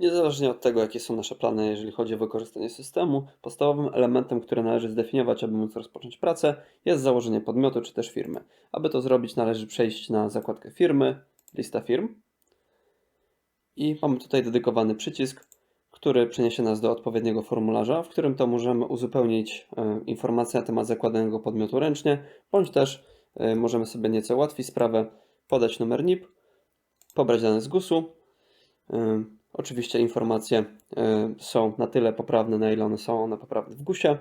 Niezależnie od tego, jakie są nasze plany, jeżeli chodzi o wykorzystanie systemu, podstawowym elementem, który należy zdefiniować, aby móc rozpocząć pracę, jest założenie podmiotu czy też firmy. Aby to zrobić, należy przejść na zakładkę firmy, lista firm i mamy tutaj dedykowany przycisk, który przeniesie nas do odpowiedniego formularza, w którym to możemy uzupełnić e, informacje na temat zakładanego podmiotu ręcznie, bądź też e, możemy sobie nieco ułatwić sprawę, podać numer NIP, pobrać dane z GUS-u. Oczywiście informacje e, są na tyle poprawne, na ile one są one poprawne w GUS-ie.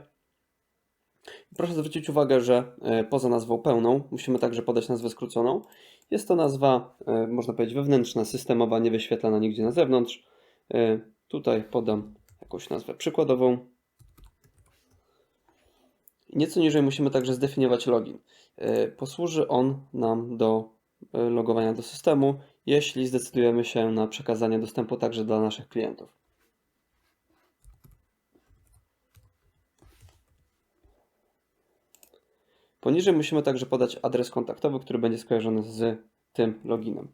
Proszę zwrócić uwagę, że e, poza nazwą pełną musimy także podać nazwę skróconą. Jest to nazwa, e, można powiedzieć, wewnętrzna, systemowa, nie wyświetlana nigdzie na zewnątrz. Tutaj podam jakąś nazwę przykładową. Nieco niżej musimy także zdefiniować login. Posłuży on nam do logowania do systemu, jeśli zdecydujemy się na przekazanie dostępu także dla naszych klientów. Poniżej musimy także podać adres kontaktowy, który będzie skojarzony z tym loginem.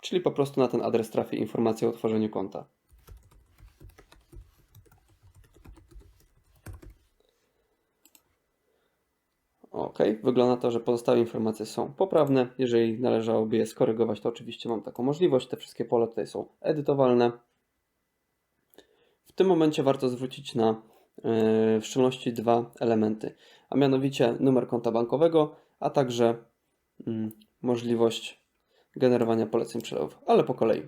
Czyli po prostu na ten adres trafi informacja o utworzeniu konta. Ok, wygląda to, że pozostałe informacje są poprawne. Jeżeli należałoby je skorygować, to oczywiście mam taką możliwość. Te wszystkie pola tutaj są edytowalne. W tym momencie warto zwrócić na yy, w szczególności dwa elementy, a mianowicie numer konta bankowego, a także mm, możliwość generowania poleceń przelewów, ale po kolei.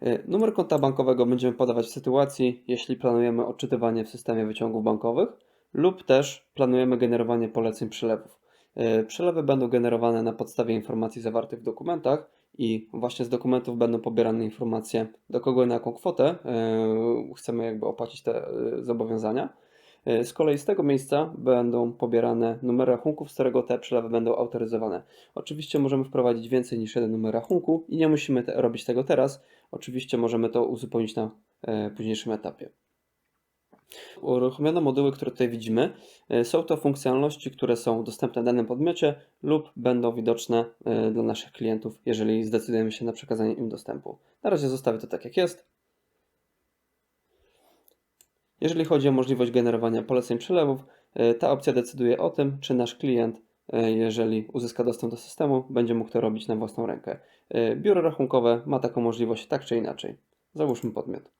Yy, Numer konta bankowego będziemy podawać w sytuacji, jeśli planujemy odczytywanie w systemie wyciągów bankowych lub też planujemy generowanie poleceń przelewów. Yy, Przelewy będą generowane na podstawie informacji zawartych w dokumentach i właśnie z dokumentów będą pobierane informacje, do kogo i na jaką kwotę yy, chcemy jakby opłacić te yy, zobowiązania. Z kolei z tego miejsca będą pobierane numery rachunków, z którego te przelewy będą autoryzowane. Oczywiście możemy wprowadzić więcej niż jeden numer rachunku i nie musimy te, robić tego teraz. Oczywiście możemy to uzupełnić na yy, późniejszym etapie. Uruchomione moduły, które tutaj widzimy, y, są to funkcjonalności, które są dostępne w danym podmiocie lub będą widoczne y, dla naszych klientów, jeżeli zdecydujemy się na przekazanie im dostępu. Na razie zostawię to tak jak jest. Jeżeli chodzi o możliwość generowania poleceń przelewów, y, ta opcja decyduje o tym, czy nasz klient, jeżeli uzyska dostęp do systemu, będzie mógł to robić na własną rękę. Biuro rachunkowe ma taką możliwość tak czy inaczej. Załóżmy podmiot.